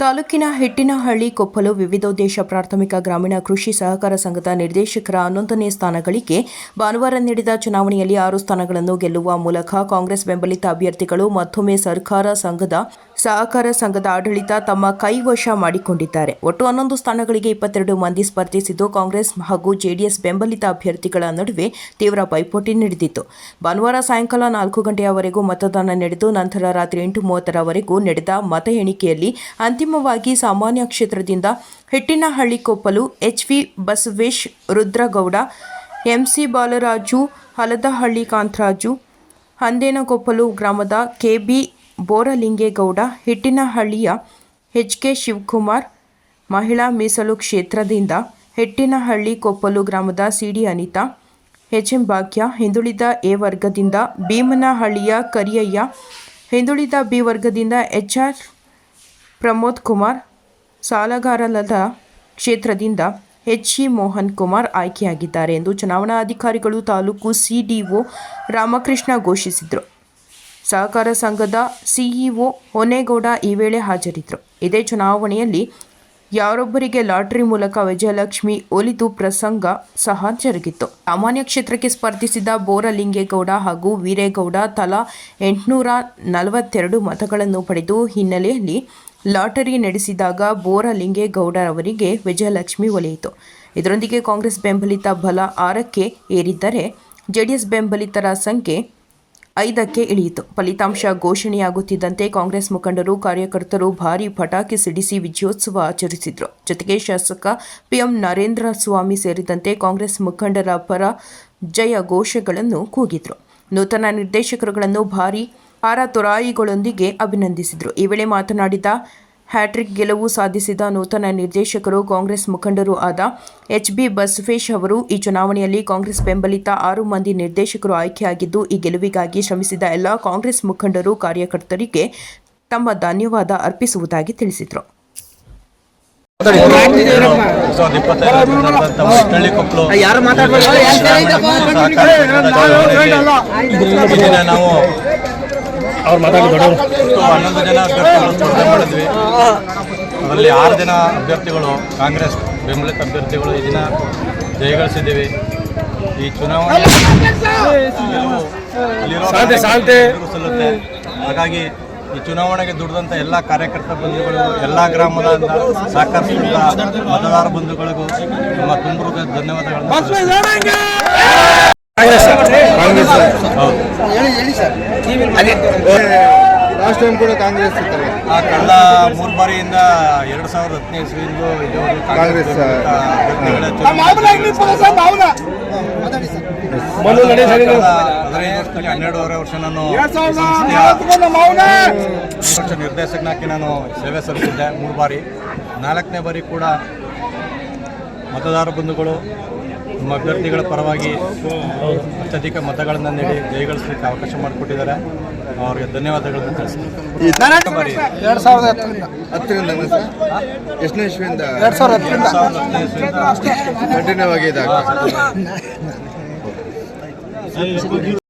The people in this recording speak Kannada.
ತಾಲೂಕಿನ ಹಿಟ್ಟಿನಹಳ್ಳಿ ಕೊಪ್ಪಲು ವಿವಿಧೋದ್ದೇಶ ಪ್ರಾಥಮಿಕ ಗ್ರಾಮೀಣ ಕೃಷಿ ಸಹಕಾರ ಸಂಘದ ನಿರ್ದೇಶಕರ ಹನ್ನೊಂದನೇ ಸ್ಥಾನಗಳಿಗೆ ಭಾನುವಾರ ನಡೆದ ಚುನಾವಣೆಯಲ್ಲಿ ಆರು ಸ್ಥಾನಗಳನ್ನು ಗೆಲ್ಲುವ ಮೂಲಕ ಕಾಂಗ್ರೆಸ್ ಬೆಂಬಲಿತ ಅಭ್ಯರ್ಥಿಗಳು ಮತ್ತೊಮ್ಮೆ ಸರ್ಕಾರ ಸಂಘದ ಸಹಕಾರ ಸಂಘದ ಆಡಳಿತ ತಮ್ಮ ಕೈವಶ ಮಾಡಿಕೊಂಡಿದ್ದಾರೆ. ಒಟ್ಟು ಹನ್ನೊಂದು ಸ್ಥಾನಗಳಿಗೆ ಇಪ್ಪತ್ತೆರಡು ಮಂದಿ ಸ್ಪರ್ಧಿಸಿದ್ದು ಕಾಂಗ್ರೆಸ್ ಹಾಗೂ ಜೆಡಿಎಸ್ ಬೆಂಬಲಿತ ಅಭ್ಯರ್ಥಿಗಳ ನಡುವೆ ತೀವ್ರ ಪೈಪೋಟಿ ನಡೆದಿತ್ತು. ಭಾನುವಾರ ಸಾಯಂಕಾಲ ನಾಲ್ಕು ಗಂಟೆಯವರೆಗೂ ಮತದಾನ ನಡೆದು ನಂತರ ರಾತ್ರಿ ಎಂಟು ಮೂವತ್ತರವರೆಗೂ ನಡೆದ ಮತ ಎಣಿಕೆಯಲ್ಲಿ ಅಂತಿಮವಾಗಿ ಸಾಮಾನ್ಯ ಕ್ಷೇತ್ರದಿಂದ Hittinahalli Koppalu H V Basavesh Rudragowda M C Balaraju, Haladahalli Kantharaju, Handenakoppalu ಗ್ರಾಮದ ಕೆ ಬಿ ಬೋರಲಿಂಗೇಗೌಡ, ಹಿಟ್ಟಿನಹಳ್ಳಿಯ ಎಚ್ಕೆ ಶಿವಕುಮಾರ್, ಮಹಿಳಾ ಮೀಸಲು ಕ್ಷೇತ್ರದಿಂದ ಹೆಟ್ಟಿನಹಳ್ಳಿ ಕೊಪ್ಪಲು ಗ್ರಾಮದ ಸಿಡಿ ಅನಿತಾ ಎಚ್ ಎಂ ಭಾಗ್ಯ, ಹಿಂದುಳಿದ ಎ ವರ್ಗದಿಂದ ಭೀಮನಹಳ್ಳಿಯ ಕರಿಯಯ್ಯ, ಹಿಂದುಳಿದ ಬಿ ವರ್ಗದಿಂದ ಎಚ್ಆರ್ ಪ್ರಮೋದ್ ಕುಮಾರ್ ಸಾಲಗಾರಲದ ಕ್ಷೇತ್ರದಿಂದ ಎಚ್ ಇ ಮೋಹನ್ ಕುಮಾರ್ ಆಯ್ಕೆಯಾಗಿದ್ದಾರೆ ಎಂದು ಚುನಾವಣಾ ಅಧಿಕಾರಿಗಳು ತಾಲೂಕು ಸಿಡಿಒ ರಾಮಕೃಷ್ಣ ಘೋಷಿಸಿದರು. ಸಹಕಾರ ಸಂಘದ ಸಿಇಒ ಹೊನೇಗೌಡ ಈ ವೇಳೆ ಹಾಜರಿದ್ದರು ಇದೇ ಚುನಾವಣೆಯಲ್ಲಿ ಯಾರೊಬ್ಬರಿಗೆ ಲಾಟರಿ ಮೂಲಕ ವಿಜಯಲಕ್ಷ್ಮಿ ಒಲಿದು ಪ್ರಸಂಗ ಸಹ ಜರುಗಿತ್ತು. ಸಾಮಾನ್ಯ ಕ್ಷೇತ್ರಕ್ಕೆ ಸ್ಪರ್ಧಿಸಿದ ಬೋರಲಿಂಗೇಗೌಡ ಹಾಗೂ ವೀರೇಗೌಡ ತಲಾ ಎಂಟುನೂರ ನಲವತ್ತೆರಡು ಮತಗಳನ್ನು ಪಡೆದು ಹಿನ್ನೆಲೆಯಲ್ಲಿ ಲಾಟರಿ ನಡೆಸಿದಾಗ ಬೋರಲಿಂಗೇಗೌಡ ಅವರಿಗೆ ವಿಜಯಲಕ್ಷ್ಮಿ ಒಲಿಯಿತು. ಇದರೊಂದಿಗೆ ಕಾಂಗ್ರೆಸ್ ಬೆಂಬಲಿತ ಬಲ ಆರಕ್ಕೆ ಏರಿದ್ದರೆ ಜೆಡಿಎಸ್ ಬೆಂಬಲಿತರ ಸಂಖ್ಯೆ ಐದಕ್ಕೆ ಇಳಿಯಿತು. ಫಲಿತಾಂಶ ಘೋಷಣೆಯಾಗುತ್ತಿದ್ದಂತೆ ಕಾಂಗ್ರೆಸ್ ಮುಖಂಡರು, ಕಾರ್ಯಕರ್ತರು ಭಾರೀ ಪಟಾಕಿ ಸಿಡಿಸಿ ವಿಜಯೋತ್ಸವ ಆಚರಿಸಿದರು. ಜೊತೆಗೆ ಶಾಸಕ ಪಿಎಂ ನರೇಂದ್ರ ಸ್ವಾಮಿ ಸೇರಿದಂತೆ ಕಾಂಗ್ರೆಸ್ ಮುಖಂಡರ ಪರ ಜಯ ಘೋಷಗಳನ್ನು ಕೂಗಿದರು. ನೂತನ ನಿರ್ದೇಶಕರುಗಳನ್ನು ಭಾರೀ ಹಾರತುರಾಯಿಗಳೊಂದಿಗೆ ಅಭಿನಂದಿಸಿದರು ಈ ವೇಳೆ ಮಾತನಾಡಿದ ಹ್ಯಾಟ್ರಿಕ್ ಗೆಲುವು ಸಾಧಿಸಿದ ನೂತನ ನಿರ್ದೇಶಕರು ಕಾಂಗ್ರೆಸ್ ಮುಖಂಡರು ಆದ ಎಚ್ ಬಿ ಬಸವೇಶ್ ಅವರು ಈ ಚುನಾವಣೆಯಲ್ಲಿ ಕಾಂಗ್ರೆಸ್ ಬೆಂಬಲಿತ ಆರು ಮಂದಿ ನಿರ್ದೇಶಕರು ಆಯ್ಕೆಯಾಗಿದ್ದು ಈ ಗೆಲುವಿಗಾಗಿ ಶ್ರಮಿಸಿದ ಎಲ್ಲ ಕಾಂಗ್ರೆಸ್ ಮುಖಂಡರು ಕಾರ್ಯಕರ್ತರಿಗೆ ತಮ್ಮ ಧನ್ಯವಾದ ಅರ್ಪಿಸುವುದಾಗಿ ತಿಳಿಸಿದರು ಅವ್ರು ಮಾತಾಡಿ ದೊಡ್ಡವರು. ಹನ್ನೊಂದು ಜನ ಅಭ್ಯರ್ಥಿಗಳು ಸ್ಪರ್ಧೆ ಮಾಡಿದ್ವಿ. ಅದರಲ್ಲಿ ಆರು ಜನ ಅಭ್ಯರ್ಥಿಗಳು ಕಾಂಗ್ರೆಸ್ ಬೆಂಬಲಿತ ಅಭ್ಯರ್ಥಿಗಳು ಈ ದಿನ ಜಯಗಳಿಸಿದ್ದೀವಿ ಈ ಚುನಾವಣೆ ಸಲ್ಲುತ್ತೆ. ಹಾಗಾಗಿ ಈ ಚುನಾವಣೆಗೆ ದುಡಿದಂಥ ಎಲ್ಲ ಕಾರ್ಯಕರ್ತ ಬಂಧುಗಳಿಗೂ ಎಲ್ಲ ಗ್ರಾಮದ ಸಹಕರಿಸಿದ ಮತದಾರ ಬಂಧುಗಳಿಗೂ ನಮ್ಮ ತುಂಬ ಧನ್ಯವಾದಗಳನ್ನು ಲಾಸ್ಟ್ ಟೈಮ್ ಕೂಡ ಕಾಂಗ್ರೆಸ್ ಇತ್ತಲ್ಲ ಆ ಕಳೆದ ಮೂರು ಬಾರಿಯಿಂದ ಎರಡು ಸಾವಿರದ ಹತ್ತನೇ ಇಸ್ವಿಯಿಂದ ಇಲ್ಲಿವರೆಗೂ ಕಾಂಗ್ರೆಸ್, ಹನ್ನೆರಡು. ಕಳೆದ ಹದಿನೈದು ವರ್ಷದಲ್ಲಿ ಹನ್ನೆರಡೂವರೆ ವರ್ಷ ನಾನು ಈ ಸಂಸ್ಥೆಯ ಈ ವರ್ಷ ನಿರ್ದೇಶಕನಾಗಿ ನಾನು ಸೇವೆ ಸಲ್ಲಿಸಿದ್ದೆ ಮೂರು ಬಾರಿ ನಾಲ್ಕನೇ ಬಾರಿ ಕೂಡ ಮತದಾರ ಬಂಧುಗಳು ನಮ್ಮ ಅಭ್ಯರ್ಥಿಗಳ ಪರವಾಗಿ ಅತ್ಯಧಿಕ ಮತಗಳನ್ನು ನೀಡಿ ಜಯಗಳಿಸಲಿಕ್ಕೆ ಅವಕಾಶ ಮಾಡಿಕೊಟ್ಟಿದ್ದಾರೆ. ಅವರಿಗೆ ಧನ್ಯವಾದಗಳನ್ನು ತಿಳಿಸ್ತೀನಿ. ಎರಡು ಸಾವಿರದ ಹತ್ತರಿಂದ. ಎಷ್ಟನೇ ಇಸ್ವಿಯಿಂದ? ಎರಡು ಸಾವಿರದ ಹತ್ತರಿಂದ. ಸಾವಿರದ ಹತ್ತನೇ ಇಸ್ವಿಯಿಂದ. ಕಂಟಿನ್ಯೂ ಆಗಿ ಇದಾಗ